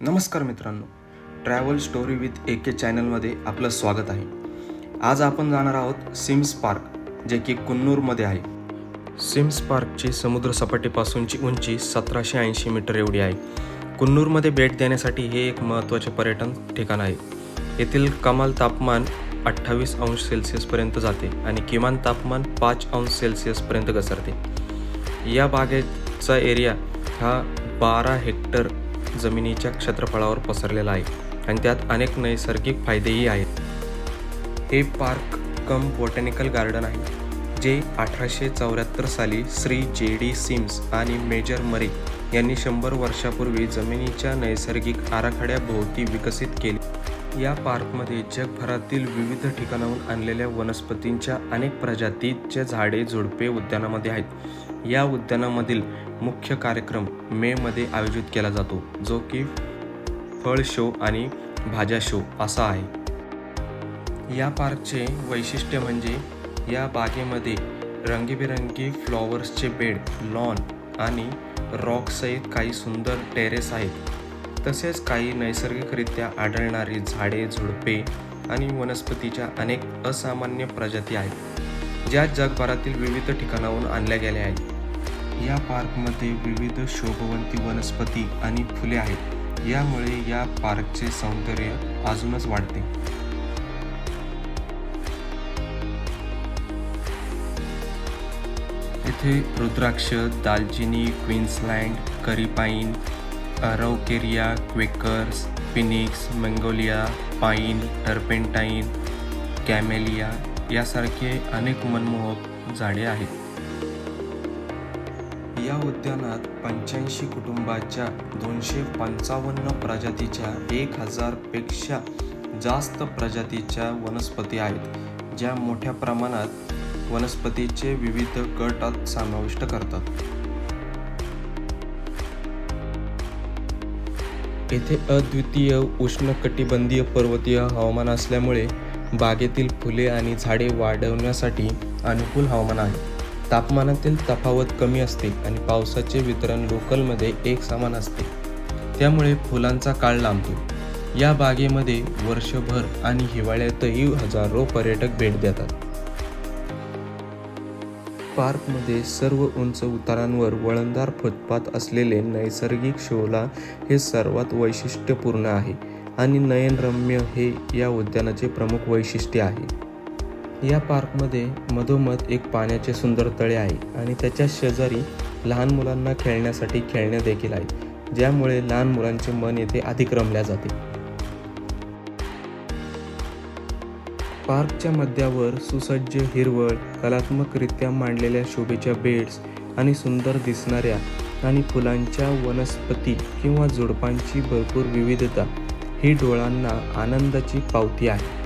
नमस्कार मित्रांनो. Travel story with A K चॅनलमध्ये आपलं स्वागत आहे. आज आपण जाणार आहोत सिम्स पार्क जे की कुन्नूरमध्ये आहे. सिम्स पार्कची समुद्रसपाटीपासूनची उंची सतराशे ऐंशी मीटर एवढी आहे. कुन्नूरमध्ये भेट देण्यासाठी हे एक महत्त्वाचे पर्यटन ठिकाण आहे. येथील कमाल तापमान अठ्ठावीस अंश सेल्सिअसपर्यंत जाते आणि किमान तापमान पाच अंश सेल्सिअसपर्यंत घसरते. या बागेचा एरिया हा बारा हेक्टर जमिनीच्या क्षेत्रफळावर पसरलेला आहे आणि त्यात अनेक नैसर्गिक फायदेही आहेत. हे पार्क कम बॉटॅनिकल गार्डन आहे जे अठराशे चौऱ्याहत्तर साली श्री जे डी सिम्स आणि मेजर मरे यांनी शंभर वर्षापूर्वी जमिनीच्या नैसर्गिक आराखड्याभोवती विकसित केले. या पार्कमध्ये जगभरातील विविध ठिकाणाहून आणलेल्या वनस्पतींच्या अनेक प्रजातीचे झाडे झुडपे उद्यानामध्ये आहेत. या उद्यानामधील मुख्य कार्यक्रम मेमध्ये आयोजित केला जातो जो की फळ शो आणि भाज्या शो असा आहे. या पार्कचे वैशिष्ट्य म्हणजे या बागेमध्ये रंगीबेरंगी फ्लॉवर्सचे बेड लॉन आणि रॉकसहित काही सुंदर टेरेस आहेत. तसेच काही नैसर्गिकरित्या आढळणारी झाडे झुडपे आणि वनस्पतीच्या अनेक असामान्य प्रजाती आहेत ज्या जगभरातील विविध ठिकाणाहून आणल्या गेल्या आहेत. या पार्कमध्ये विविध शोभवंती वनस्पती आणि फुले आहेत. यामुळे या पार्कचे सौंदर्य अजूनच वाढते. येथे रुद्राक्ष दालचिनी Queensland kauri pine araucaria Quakers phoenix magnolia pine turpentine camellia यासारखे अनेक मनमोहक झाडे आहेत. या उद्यानात पंच्याऐंशी कुटुंबाच्या दोनशे पंचावन्न प्रजातीच्या एक हजारपेक्षा जास्त प्रजातीच्या वनस्पती आहेत ज्या मोठ्या प्रमाणात वनस्पतीचे विविध गटात समाविष्ट करतात. येथे अद्वितीय उष्णकटिबंधीय पर्वतीय हवामान असल्यामुळे बागेतील फुले आणि झाडे वाढवण्यासाठी अनुकूल हवामान आहे. तापमानातील तफावत कमी असते आणि पावसाचे वितरण लोकलमध्ये एक समान असते. त्यामुळे फुलांचा काळ लांबतो. या बागेमध्ये वर्षभर आणि हिवाळ्यातही हजारो पर्यटक भेट देतात. पार्कमध्ये सर्व उंच उतारांवर वळणदार फुटपाथ असलेले नैसर्गिक शोला हे सर्वात वैशिष्ट्यपूर्ण आहे आणि नयनरम्य हे या उद्यानाचे प्रमुख वैशिष्ट्य आहे. या पार्कमध्ये मधोमध एक पाण्याचे सुंदर तळे आहे आणि त्याच्या शेजारी लहान मुलांना खेळण्यासाठी खेळणे देखील आहेत ज्यामुळे लहान मुलांचे मन येथे अधिक रमल्या जाते. पार्कच्या मध्यावर सुसज्ज हिरवळ कलात्मकरित्या मांडलेल्या शोभेच्या बेड्स आणि सुंदर दिसणाऱ्या आणि फुलांच्या वनस्पती किंवा झुडपांची भरपूर विविधता ही डोळांना आनंदाची पावती आहे.